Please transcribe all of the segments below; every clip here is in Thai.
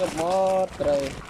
กือ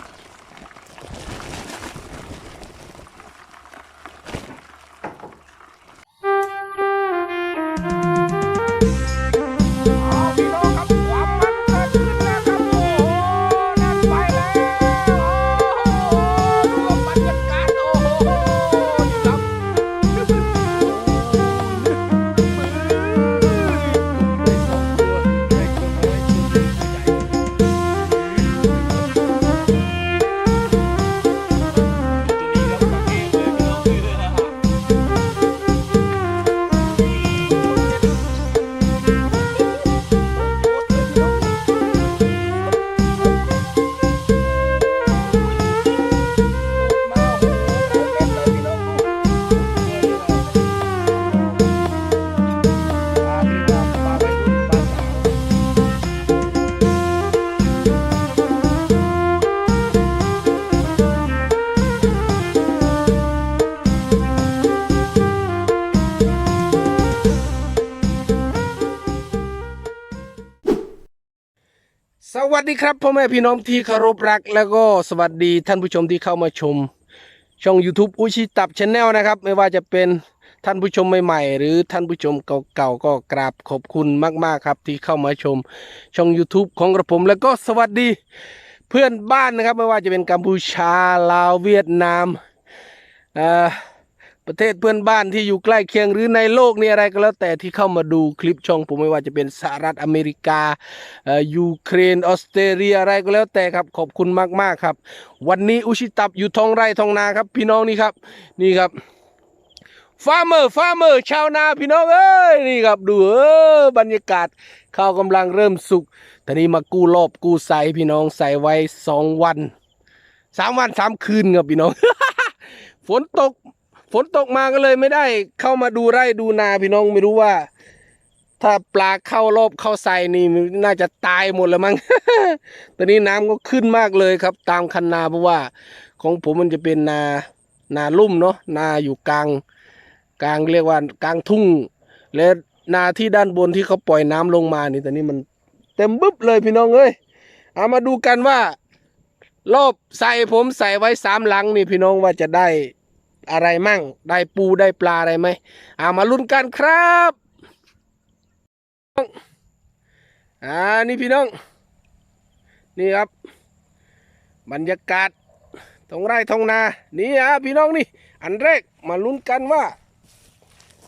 วัสดีครับพ่อแม่พี่น้องที่เคารพรัก แล้วก็สวัสดีท่านผู้ชมที่เข้ามาชม ช่อง YouTube อุชิตับช n แนลนะครับ ไม่ว่าจะเป็นท่านผู้ชมใหม่ๆ หรือท่านผู้ชมเก่าๆก็กราบขอบคุณมากๆครับ ที่เข้ามาชม ช่อง YouTube ของกระผม แล้วก็สวัสดีเพื่อนบ้านนะครับ ไม่ว่าจะเป็นกัมพูชาลาวเวียดนามอ่อ ประเทศเพื่อนบ้านที่อยู่ใกล้เคียงหรือในโลกนี่อะไรก็แล้วแต่ที่เข้ามาดูคลิปช่องผมไม่ว่าจะเป็นสหรัฐอเมริกาเอ่อยูเครนออสเตรเลียอะไรก็แล้วแต่ครับ ขอบคุณมากๆครับ วันนี้อุชิตับอยู่ท้องไร่ท้องนาครับ พี่น้องนี่ครับนี่ครับฟาร์มเมอร์ฟาร์มเมอร์ชาวนาพี่น้องเอ้ยนี่ครับดูเออบรรยากาศข้าวกำลังเริ่มสุกตอนนี้มากู้รอบกู้ใส่พี่น้องใส่ไว้สองวันสามวันสามคืนครับพี่น้อง ฝนตก ฝนตกมาก็เลยไม่ได้เข้ามาดูไร่ดูนาพี่น้องไม่รู้ว่า ถ้าปลาเข้ารอบเข้าใส่นี่น่าจะตายหมดแล้วมั้ง ตอนนี้น้ำก็ขึ้นมากเลยครับ ตามคันนาเพราะว่า ของผมมันจะเป็นนานาลุ่มเนาะนาอยู่กลาง กลางเรียกว่ากลางทุ่ง และนาที่ด้านบนที่เขาปล่อยน้ำลงมานี่ตอนนี้มันเต็มบึ๊บเลยพี่น้องเอ้ยเอามาดูกันว่า รอบใส่ผมใส่ไว้สามหลังนี่พี่น้องว่าจะได้ อะไรมั่ง ได้ปูได้ปลาอะไรไหมเอามาลุ้นกันครับอ่านี่พี่น้อง นี่ครับ บรรยากาศทงไร่ทงนา นี่อะพี่น้องนี่ อันแรกมาลุ้นกันว่า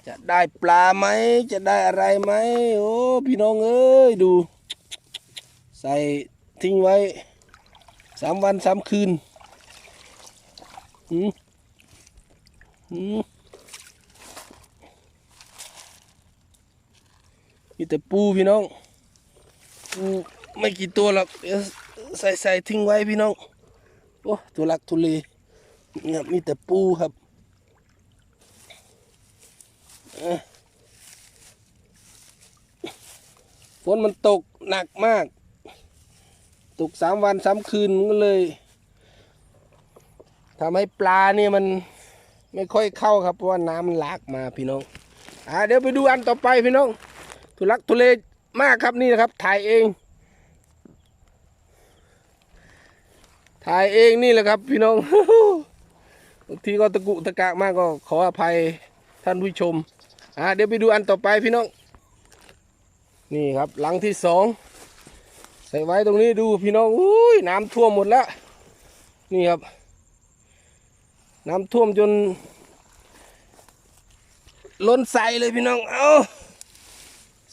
จะได้ปลาไหม จะได้อะไรไหม โอ้ พี่น้องเอ้ย ดู ใส่ทิ้งไว้สามวันสามคืนหืมหื มีแต่ปูพี่น้อง ปูไม่กี่ตัวหรอกเดี๋ยวใส่ใส่ทิ้งไว้พี่น้อง โอ้ตัวลักทุเลนี่ยมีแต่ปูครับฝนมันตกหนักมาก ตกสามวันสามคืนมันก็เลยทำให้ปลาเนี่ยมัน ไม่ค่อยเข้าครับเพราะว่าน้ำมันลากมาพี่น้อง อ่าเดี๋ยวไปดูอันต่อไปพี่น้อง ทุลักทุเลมากครับนี่นะครับ ถ่ายเอง ถ่ายเองนี่แหละครับ พี่น้องบางทีก็ตะกุตะกะมากก็ขออภัยท่านผู้ชม อ่าเดี๋ยวไปดูอันต่อไปพี่น้อง นี่ครับหลังที่สองใส่ไว้ตรงนี้ดูพี่น้องอุ้ยน้ำท่วมหมดแล้ว นี่ครับ น้ำท่วมจน ล้นใสเลยพี่น้อง เอา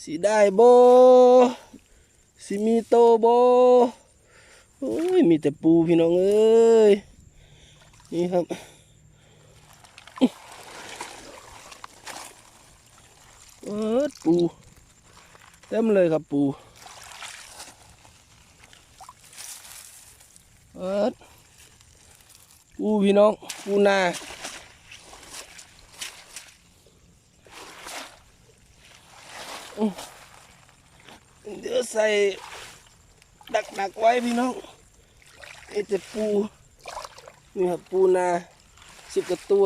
สีได้โบสีมีโตโบโอ้ยมีแต่ปูพี่น้องเอ้ย นี่ครับเออปูเต็มเลยครับปูเออ ปูพี่น้องปูนาเดี๋ยวใส่ดักดักไว้พี่น้องไอ้แต่ปูนี่ครับปูนาสิบกว่าตัว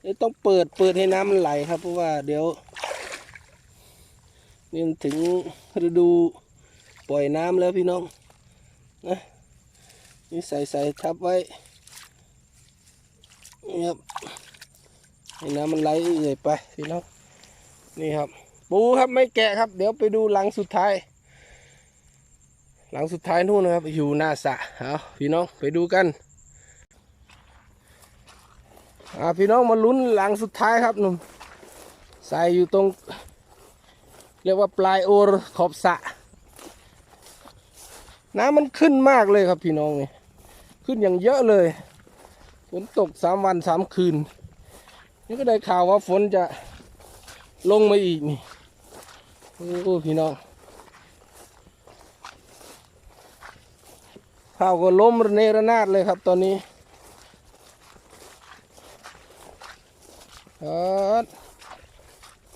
เดี๋ยวต้องเปิดเปิดให้น้ำมันไหลครับ เพราะว่าเดี๋ยวนี่ถึงฤดูปล่อยน้ำแล้วพี่น้องนะ นี่ใส่ใส่ทับไว้นี่ครับให้น้ำมันไหลเลยไปพี่น้องนี่ครับ ปูครับไม่แกะครับ เดี๋ยวไปดูหลังสุดท้าย หลังสุดท้ายนู่นนะครับ อยู่หน้าสะเอาพี่น้องไปดูกันอ่าพี่น้องมาลุ้นหลังสุดท้ายครับหนุ่มใส่อยู่ตรง เรียกว่าปลายโอรขอบสะน้ำมันขึ้นมากเลยครับพี่น้องนี่ ขึ้นอย่างเยอะเลยฝนตกสามวันสามคืน นี่ก็ได้ข่าวว่าฝนจะลงมาอีกนี่โอ้พี่น้องข้าวก็ล้มเนระนาดเลยครับตอนนี้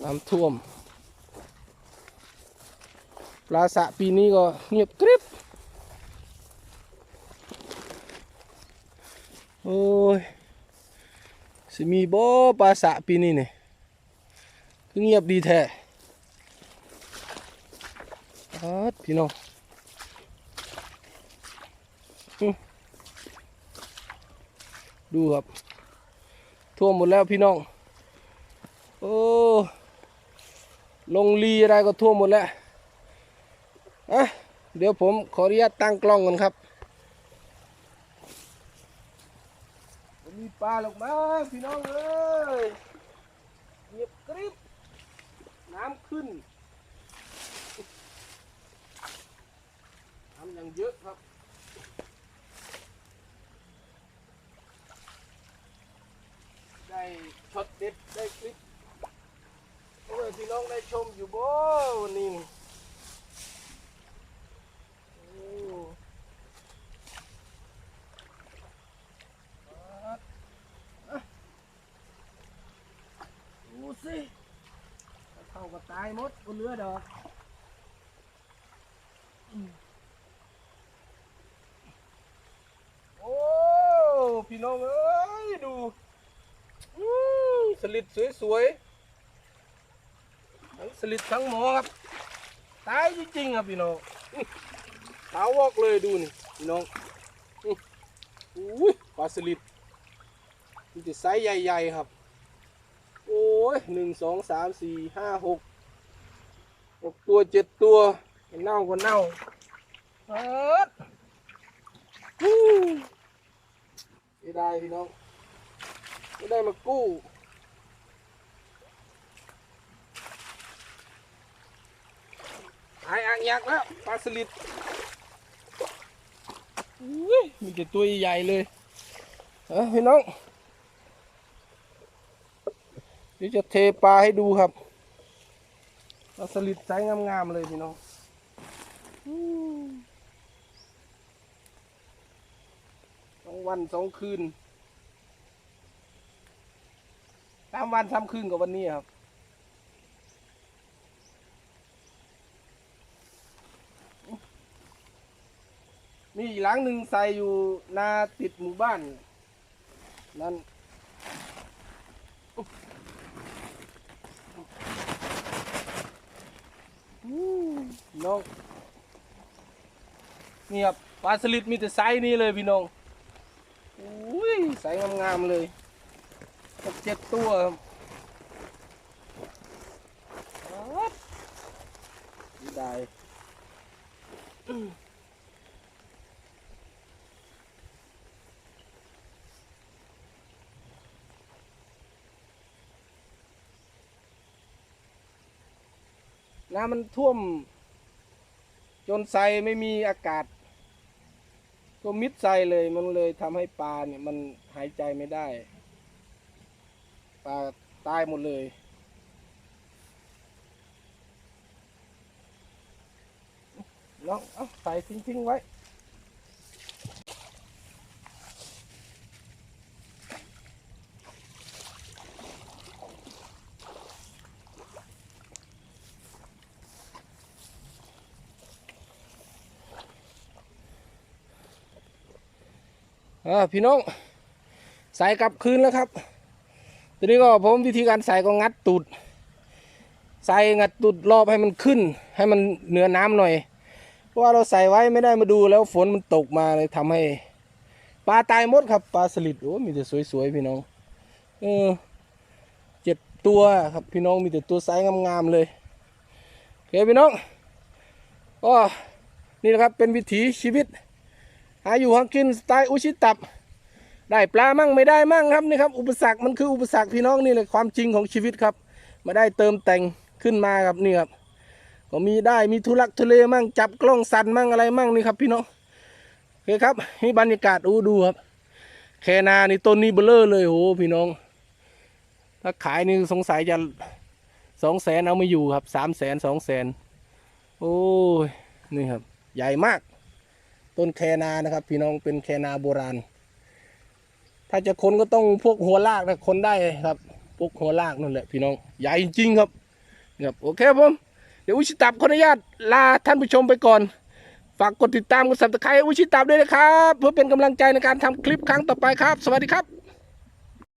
น้ำท่วม ปลาสะปีนี้ก็เงียบกริบ โอ้ย สิมีบ่ปลาสะปีนี้เนี่ยคือเงียบดีแท้อดพี่น้องดูครับท่วมหมดแล้วพี่น้อง โอ้ ลงลีอะไรก็ท่วมหมดแล้วอะเดี๋ยวผมขออนุญาตตั้งกล้องก่อนครับ มีปลาหรอกมาพี่น้องเอ้ยเงียบกริบน้ำขึ้นน้ำยังเยอะครับได้ช็อตเด็ดได้คลิปโอ้ยพี่น้องได้ชมอยู่บ่วันนี้ โอ้ครับอะดูสิเข้าก็ตายหมด บนเรือดอกโอ้ พี่น้องเอ้ย ดูสลิดสวยๆ ทั้งสลิดทั้งหมอครับ ตายจริงๆครับพี่น้องขาวอกเลยดูนี่ พี่น้องอุ้ยปลาสลิดมันจะไซส์ใหญ่ ๆ ครับ โอ้ยหนึ่งสองสามสี่ห้าหก หกตัวเจ็ดตัวเน่าก็เน่าเอิดฮู้ไม่ได้พี่น้องไม่ได้มากู้หายอ่างยักษ์แล้วปลาสลิดอุ้ยมีแต่ตัวใหญ่ๆเลยเอ้าพี่น้องเดี๋ยวจะเทปลาให้ดูครับ ปลาสลิดไซส์งามๆเลยพี่น้องสองวันสองคืนสามวันสามคืนกับวันนี้ครับมีอีกหลังหนึ่งใส่อยู่นาติดหมู่บ้าน นั่นอู้ น้องนี่ครับปลาสลิดมีแต่ไซส์นี้เลยพี่น้องอุ้ยไซส์งามๆเลยเจ็ดตัวครับได้น้ำมันท่วม จนใส่ไม่มีอากาศ ก็มิดใส่เลยมันเลยทำให้ปลาเนี่ยมันหายใจไม่ได้ ปลาตายหมดเลยน้องเอาใส่ทิ้งๆไว้ อ่าพี่น้องใส่กลับคืนแล้วครับทีนี้ก็ผมวิธีการใส่ก็งัดตูดใส่งัดตูดรอบให้มันขึ้น ให้มันเหนือน้ำหน่อย เพราะว่าเราใส่ไว้ไม่ได้มาดูแล้วฝนมันตกมาเลยทำให้ปลาตายหมดครับปลาสลิดโอ้มีแต่สวยๆพี่น้องเออเจ็ดตัวครับพี่น้องมีแต่ตัวไซส์งามๆเลยโอเคพี่น้องก็นี่นะครับเป็นวิถีชีวิต หาอยู่หากินสไตล์อุชิตับ ได้ปลามั่งไม่ได้มั่งครับนี่ครับ อุปสรรคมันคืออุปสรรคพี่น้องนี่เลยความจริงของชีวิตครับ มาได้เติมแต่งขึ้นมาครับนี่ครับก็มีได้มีทุลักทุเลมั่งจับกล้องสั่นมั่งอะไรมั่งนี่ครับพี่น้องโอเคครับนี่บรรยากาศอู้ดูครับ แคนานี่ต้นนี้เบลอเลยโหพี่น้อง ถ้าขายนี่สงสัยจะสองแสนเอาไม่อยู่ครับสามแสนสองแสนโอ้ยนี่ครับ ใหญ่มาก ต้นแคนานะครับ พี่น้องเป็นแคนาโบราณ ถ้าจะคนก็ต้องพวกหัวลากนะคนได้ครับพวกหัวลากนั่นแหละพี่น้องใหญ่จริงๆครับครับโอเคครับผมเดี๋ยวอุชิตับขออนุญาตลาท่านผู้ชมไปก่อน ฝากกดติดตามกดสับตะไคร้อุชิตับด้วยนะครับ เพื่อเป็นกำลังใจในการทำคลิปครั้งต่อไปครับ สวัสดีครับ